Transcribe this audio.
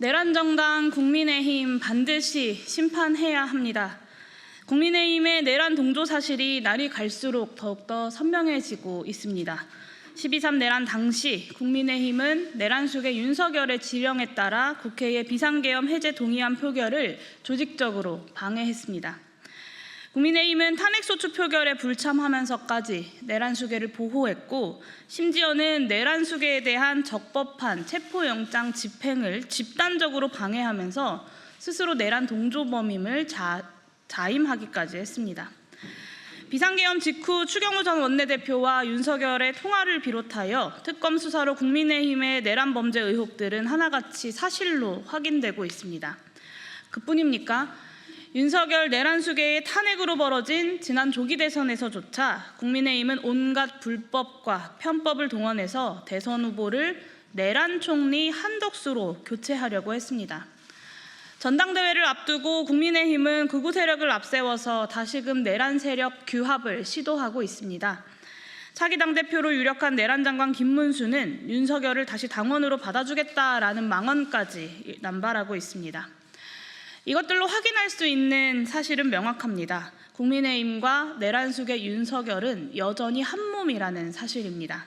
내란정당 국민의힘 반드시 심판해야 합니다. 국민의힘의 내란 동조 사실이 날이 갈수록 더욱더 선명해지고 있습니다. 12.3 내란 당시 국민의힘은 내란 속의 윤석열의 지령에 따라 국회의 비상계엄 해제 동의안 표결을 조직적으로 방해했습니다. 국민의힘은 탄핵소추 표결에 불참하면서까지 내란 수계를 보호했고 심지어는 내란 수계에 대한 적법한 체포영장 집행을 집단적으로 방해하면서 스스로 내란 동조범임을 자, 자임하기까지 했습니다. 비상계엄 직후 추경호 전 원내대표와 윤석열의 통화를 비롯하여 특검 수사로 국민의힘의 내란 범죄 의혹들은 하나같이 사실로 확인되고 있습니다. 그뿐입니까? 윤석열 내란 수계의 탄핵으로 벌어진 지난 조기 대선에서조차 국민의힘은 온갖 불법과 편법을 동원해서 대선 후보를 내란 총리 한덕수로 교체하려고 했습니다. 전당대회를 앞두고 국민의힘은 극우 세력을 앞세워서 다시금 내란 세력 규합을 시도하고 있습니다. 차기 당대표로 유력한 내란 장관 김문수는 윤석열을 다시 당원으로 받아주겠다라는 망언까지 남발하고 있습니다. 이것들로 확인할 수 있는 사실은 명확합니다. 국민의힘과 내란 속의 윤석열은 여전히 한 몸이라는 사실입니다.